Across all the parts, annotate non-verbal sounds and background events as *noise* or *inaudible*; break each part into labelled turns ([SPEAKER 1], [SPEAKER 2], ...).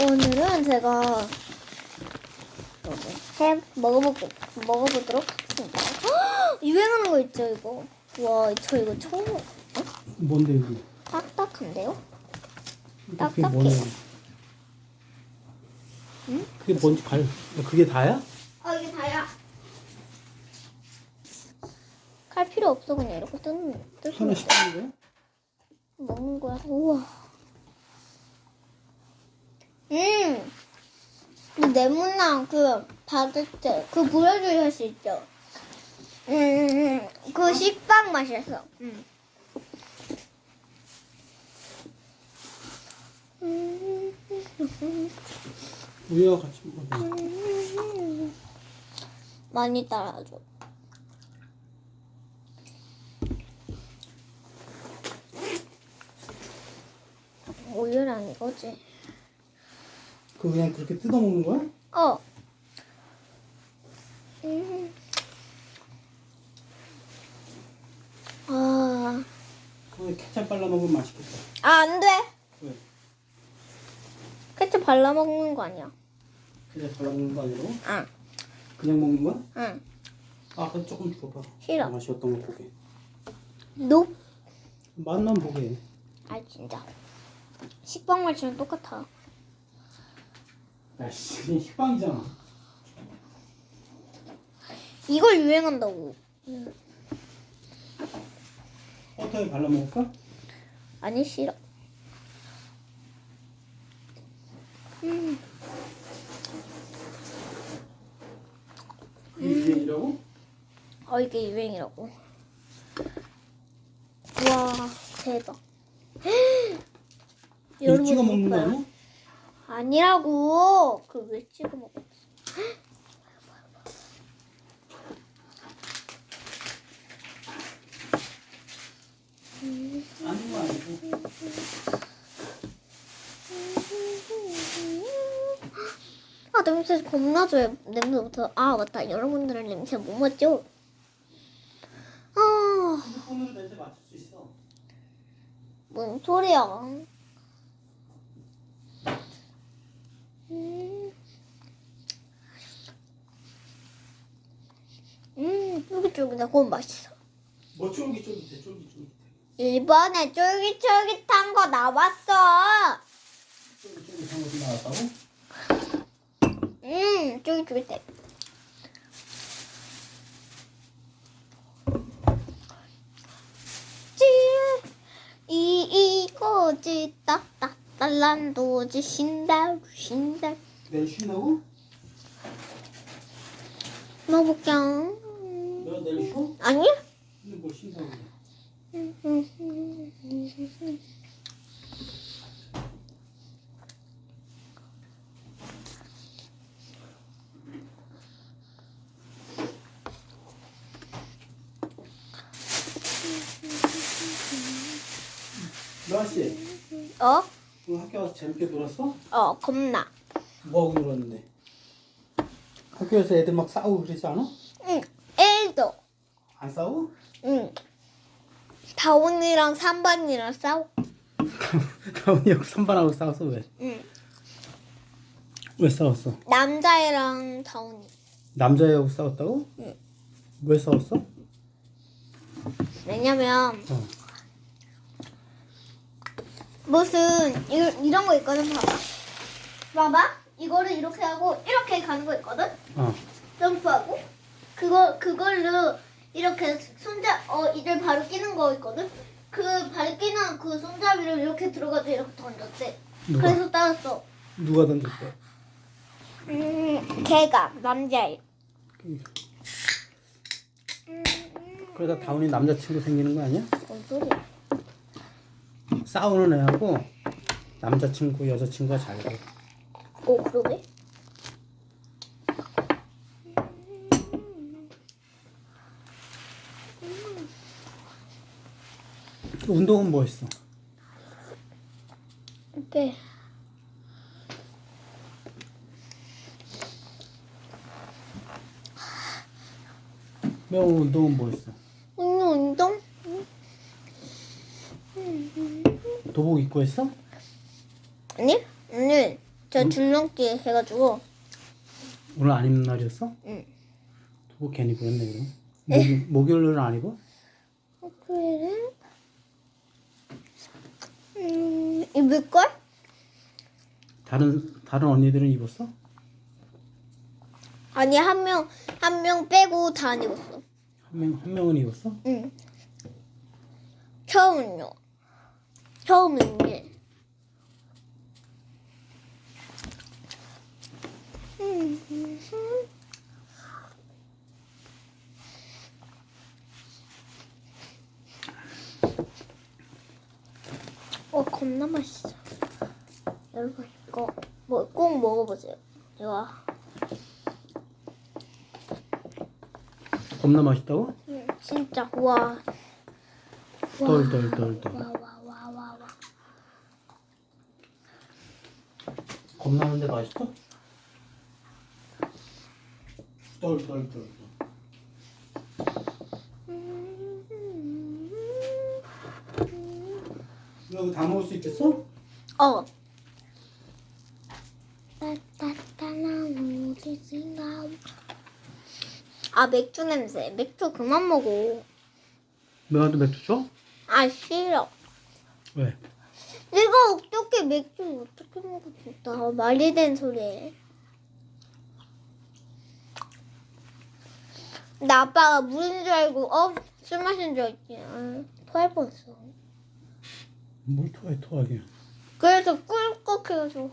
[SPEAKER 1] 오늘은 제가 해 먹어보고 먹어보도록 하겠습니다. 헉! 유행하는 거 있죠 이거. 와, 저 이거 처음 먹-
[SPEAKER 2] 뭔데 이게?
[SPEAKER 1] 딱딱한데요?
[SPEAKER 2] 그게
[SPEAKER 1] 딱딱해요.
[SPEAKER 2] 뭐냐?
[SPEAKER 1] 응?
[SPEAKER 2] 그게 뭔지 갈. 그게 다야?
[SPEAKER 1] 아 이게 다야. 칼 필요 없어 그냥 이렇게 뜯는 뜯으면
[SPEAKER 2] 하나씩
[SPEAKER 1] 돼.
[SPEAKER 2] 하는 거야?
[SPEAKER 1] 먹는 거야. 우와. 음. 그 네모난 그 바게트 그할수 있죠. 음, 음, 음. 그 식빵 맛이었어. 음. 음.
[SPEAKER 2] 우유와 같이 먹어.
[SPEAKER 1] 음. 많이 따라줘. 우유랑 이거지.
[SPEAKER 2] 그 그냥 그렇게 뜯어 먹는 거야?
[SPEAKER 1] 어. 음. 아,
[SPEAKER 2] 그거 케찹 발라 먹으면 맛있겠다.
[SPEAKER 1] 아, 안 돼.
[SPEAKER 2] 왜?
[SPEAKER 1] 케첩 발라 먹는 거 아니야.
[SPEAKER 2] 케찹 발라 먹는 거 아니고?
[SPEAKER 1] 응,
[SPEAKER 2] 그냥 먹는 거야?
[SPEAKER 1] 응.
[SPEAKER 2] 아, 그럼 조금 줘봐.
[SPEAKER 1] 싫어.
[SPEAKER 2] 맛이 어떤 거 보게.
[SPEAKER 1] 노.
[SPEAKER 2] 맛만 보게.
[SPEAKER 1] 아, 진짜. 식빵 맛이랑 똑같아.
[SPEAKER 2] 야, 씨, 그냥 식빵이잖아.
[SPEAKER 1] 이걸 유행한다고.
[SPEAKER 2] 버터에 발라 먹을까?
[SPEAKER 1] 아니, 싫어. 음,
[SPEAKER 2] 이게 유행이라고?
[SPEAKER 1] 어, 이게 유행이라고. 와, 대박. *gasps*
[SPEAKER 2] 이거 찍어 먹는 거
[SPEAKER 1] 거야?
[SPEAKER 2] 아니야?
[SPEAKER 1] 아니라고. 그왜 찍어 먹어?
[SPEAKER 2] 아닌 거 아니고.
[SPEAKER 1] 아 냄새 겁나 좋아요. 냄새부터 아 맞다. 여러분들은 냄새 못 맡죠? 아,
[SPEAKER 2] 핸드폰으로 냄새 맡을 수 있어.
[SPEAKER 1] 뭔 소리야? 음, 음, 쫄깃쫄깃해. 그건 맛있어.
[SPEAKER 2] 뭐 쫄깃쫄깃해, 쫄깃쫄깃해.
[SPEAKER 1] 이번에 쫄깃쫄깃한 거 나왔어.
[SPEAKER 2] 쫄깃쫄깃한 것도 나왔다고?
[SPEAKER 1] 음, 쫄깃쫄깃해. 찌, 이, 이거지, 딱딱, 딸란도지, 신다, 신다.
[SPEAKER 2] 내일 쉰다고?
[SPEAKER 1] 먹어볼게요.
[SPEAKER 2] 너 내일 쉬어?
[SPEAKER 1] 아니?
[SPEAKER 2] 근데? 너아씨
[SPEAKER 1] 어?
[SPEAKER 2] 오늘 학교 와서 재밌게 놀았어?
[SPEAKER 1] 어, 겁나.
[SPEAKER 2] 뭐하고 놀았는데? 학교에서 애들 막 싸우고 그러지 않아? 안 싸워?
[SPEAKER 1] 응. 다온이랑 삼반이랑 싸우.
[SPEAKER 2] 가훈이 형 선반하고 싸웠어 왜?
[SPEAKER 1] 응.
[SPEAKER 2] 왜 싸웠어?
[SPEAKER 1] 남자애랑 다온이.
[SPEAKER 2] 남자애하고 싸웠다고?
[SPEAKER 1] 응.
[SPEAKER 2] 왜 싸웠어?
[SPEAKER 1] 왜냐면
[SPEAKER 2] 어.
[SPEAKER 1] 무슨 이, 이런 거 있거든 봐봐 봐봐 이거를 이렇게 하고 이렇게 가는 거 있거든
[SPEAKER 2] 어.
[SPEAKER 1] 점프하고 그거 그걸로 이렇게 손잡 어 이를 바로 끼는 거 있거든 그 바로 끼는 그 손잡이를 이렇게 들어가서 이렇게 던졌대
[SPEAKER 2] 누가?
[SPEAKER 1] 그래서 따랐어
[SPEAKER 2] 누가 던졌대?
[SPEAKER 1] 음 걔가 남자애
[SPEAKER 2] 그러다 다운이 남자친구 생기는 거 아니야?
[SPEAKER 1] 뭔 소리야
[SPEAKER 2] 싸우는 애하고 남자친구 여자친구가 잘 돼.
[SPEAKER 1] 오 그러게
[SPEAKER 2] 운동은 뭐 했어?
[SPEAKER 1] 이렇게
[SPEAKER 2] 매운 운동은 뭐 했어?
[SPEAKER 1] 오늘 운동
[SPEAKER 2] 도복 입고 했어?
[SPEAKER 1] 아니 오늘 저 줄넘기 해가지고
[SPEAKER 2] 오늘 안 입는 날이었어?
[SPEAKER 1] 응.
[SPEAKER 2] 그거 괜히 그랬네 그럼. 목요, 목요일은 안 입어?
[SPEAKER 1] 토요일은 음 입을 걸?
[SPEAKER 2] 다른 다른 언니들은 입었어?
[SPEAKER 1] 아니 한 명 한 명 빼고 다 안 입었어.
[SPEAKER 2] 한 명 한 명은 입었어?
[SPEAKER 1] 응. 처음은요. 처음은 예. 음. 어 겁나 맛있어. 여러분 이거 뭐 꼭 먹어보세요. 좋아.
[SPEAKER 2] 겁나 맛있다고?
[SPEAKER 1] 응, 진짜 와.
[SPEAKER 2] 덜덜덜덜.
[SPEAKER 1] 와와와 와 와.
[SPEAKER 2] 겁나는데 맛있어? 덜덜덜. 이 거다 먹을 수 있겠어?
[SPEAKER 1] 어. 아 맥주 냄새. 맥주 그만 먹어.
[SPEAKER 2] 너한테 맥주 줘?
[SPEAKER 1] 아 싫어.
[SPEAKER 2] 왜?
[SPEAKER 1] 내가 어떻게 맥주 어떻게 먹을 수 있다. 말이 된 소리. 나 아빠가 물인 줄 알고 어? 술 마신 줄 알지. 아, 토할 뻔했어.
[SPEAKER 2] 뭘 토해 토하게.
[SPEAKER 1] 그래서 꿀꺽 해가지고.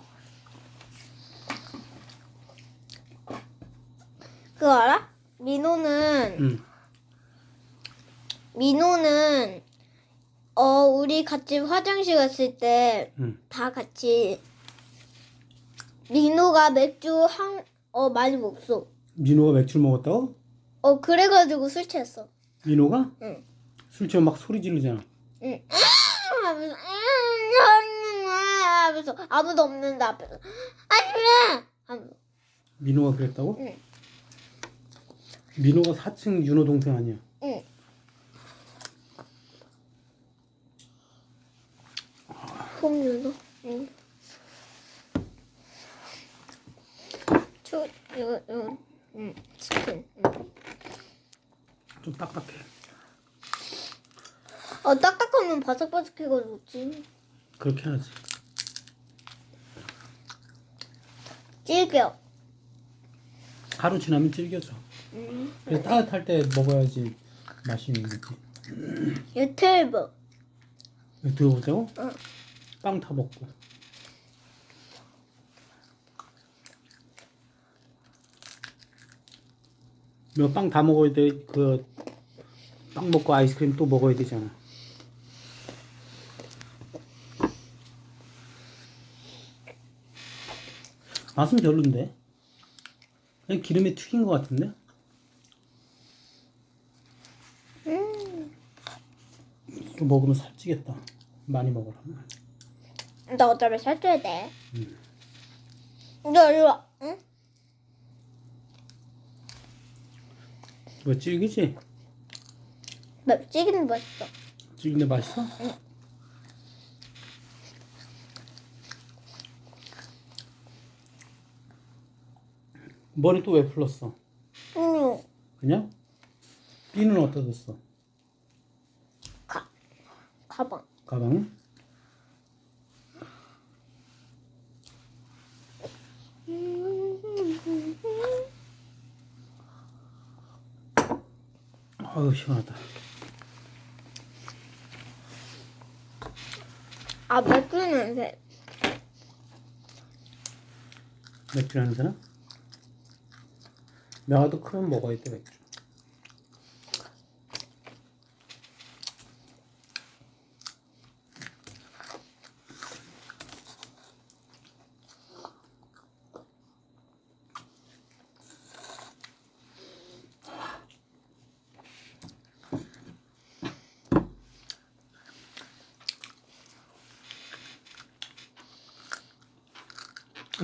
[SPEAKER 1] 그거 알아? 민호는
[SPEAKER 2] 응.
[SPEAKER 1] 민호는 어 우리 같이 화장실 갔을 때 다
[SPEAKER 2] 응.
[SPEAKER 1] 같이 민호가 맥주 한 어 많이 먹었어.
[SPEAKER 2] 민호가 맥주를 먹었다고?
[SPEAKER 1] 어 그래가지고 술 취했어.
[SPEAKER 2] 민호가?
[SPEAKER 1] 응.
[SPEAKER 2] 술 취하면 막 소리 지르잖아.
[SPEAKER 1] 응. 하면서 음, 하면서 아무도 없는데 앞에서 하면서
[SPEAKER 2] 민호가 그랬다고?
[SPEAKER 1] 응.
[SPEAKER 2] 민호가 4층 윤호 동생 아니야?
[SPEAKER 1] 응. 홈유도? 응. 저, 이거, 이거, 응, 치킨. 응.
[SPEAKER 2] 좀 딱딱해.
[SPEAKER 1] 어, 딱딱하면 바삭바삭해가지고 좋지.
[SPEAKER 2] 그렇게 해야지.
[SPEAKER 1] 질겨.
[SPEAKER 2] 하루 지나면 질겨져.
[SPEAKER 1] 응.
[SPEAKER 2] 그래서 따뜻할 때 먹어야지 맛이 있는 거지.
[SPEAKER 1] 유튜브.
[SPEAKER 2] 이거 들어보자고?
[SPEAKER 1] 응.
[SPEAKER 2] 빵타 먹고. 이거 빵 다 먹어야 돼. 그 빵 먹고 아이스크림 또 먹어야 되잖아. 맛은 별론데. 그냥 기름에 튀긴 것 같은데?
[SPEAKER 1] 음.
[SPEAKER 2] 이거 먹으면 살찌겠다. 많이 먹으라면.
[SPEAKER 1] 나 어차피 살쪄야 돼.
[SPEAKER 2] 응.
[SPEAKER 1] 너 이리 와. 응?
[SPEAKER 2] 이거 질기지?
[SPEAKER 1] 맵찌개는 맛있어.
[SPEAKER 2] 질긴데 맛있어? 머리 또 왜 풀렀어?
[SPEAKER 1] 응.
[SPEAKER 2] 그냥? 삐는 어디다 뒀어?
[SPEAKER 1] 가. 가방.
[SPEAKER 2] 가방에? 아우 시원하다
[SPEAKER 1] 아, 맥주 냄새.
[SPEAKER 2] 맥주 사 람? 명화도 크면 먹어야 돼 맥주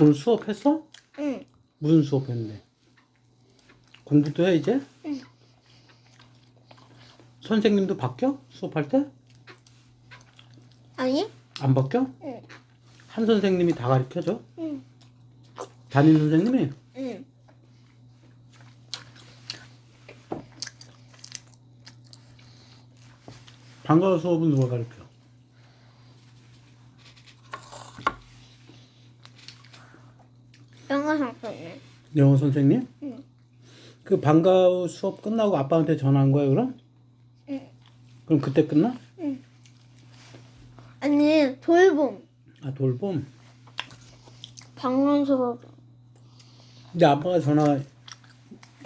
[SPEAKER 2] 오늘 수업했어?
[SPEAKER 1] 응.
[SPEAKER 2] 무슨 수업했는데? 공부도 해 이제?
[SPEAKER 1] 응.
[SPEAKER 2] 선생님도 바뀌어? 수업할 때?
[SPEAKER 1] 아니?
[SPEAKER 2] 안 바뀌어?
[SPEAKER 1] 응.
[SPEAKER 2] 한 선생님이 다 가르쳐줘?
[SPEAKER 1] 응.
[SPEAKER 2] 담임 선생님이
[SPEAKER 1] 응.
[SPEAKER 2] 방과후 수업은 누가 가르쳐?
[SPEAKER 1] 영어 선생님.
[SPEAKER 2] 영어 선생님?
[SPEAKER 1] 응.
[SPEAKER 2] 그 방과후 수업 끝나고 아빠한테 전화한 거야 그럼?
[SPEAKER 1] 응.
[SPEAKER 2] 그럼 그때 끝나?
[SPEAKER 1] 아니 돌봄.
[SPEAKER 2] 아 돌봄.
[SPEAKER 1] 방문 수업.
[SPEAKER 2] 근데 아빠가 전화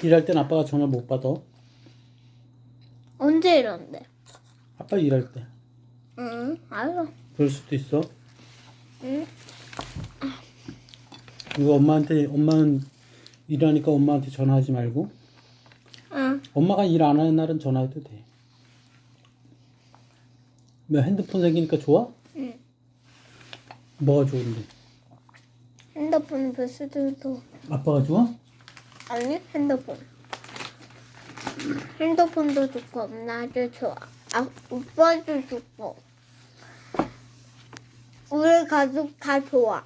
[SPEAKER 2] 일할 땐 아빠가 전화 못 받아.
[SPEAKER 1] 언제 이런데?
[SPEAKER 2] 아빠 일할 때.
[SPEAKER 1] 응. 알아.
[SPEAKER 2] 그럴 수도 있어.
[SPEAKER 1] 응.
[SPEAKER 2] 이거 엄마한테 엄마는 일하니까 엄마한테 전화하지 말고
[SPEAKER 1] 응.
[SPEAKER 2] 엄마가 일 안 하는 날은 전화해도 돼. 왜 핸드폰 생기니까 좋아?
[SPEAKER 1] 응.
[SPEAKER 2] 뭐가 좋은데?
[SPEAKER 1] 핸드폰 베스트도
[SPEAKER 2] 아빠가 좋아?
[SPEAKER 1] 아니 핸드폰. 핸드폰도 좋고 나도 좋아. 아 오빠도 좋고. 우리 가족 다 좋아.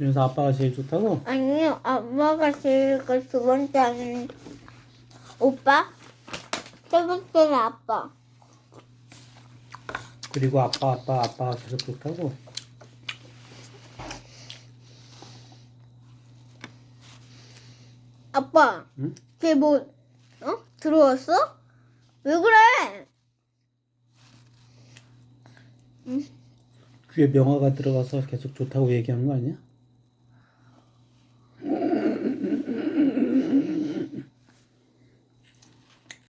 [SPEAKER 2] 그중에서 아빠가 제일 좋다고?
[SPEAKER 1] 아니 아빠가 제일 그 두 번째는 오빠, 세 번째는 아빠.
[SPEAKER 2] 그리고 아빠 아빠 아빠가 계속 좋다고?
[SPEAKER 1] 아빠,
[SPEAKER 2] 응?
[SPEAKER 1] 걔 뭐, 어? 들어왔어? 왜 그래?
[SPEAKER 2] 귀에 명화가 들어가서 계속 좋다고 얘기하는 거 아니야?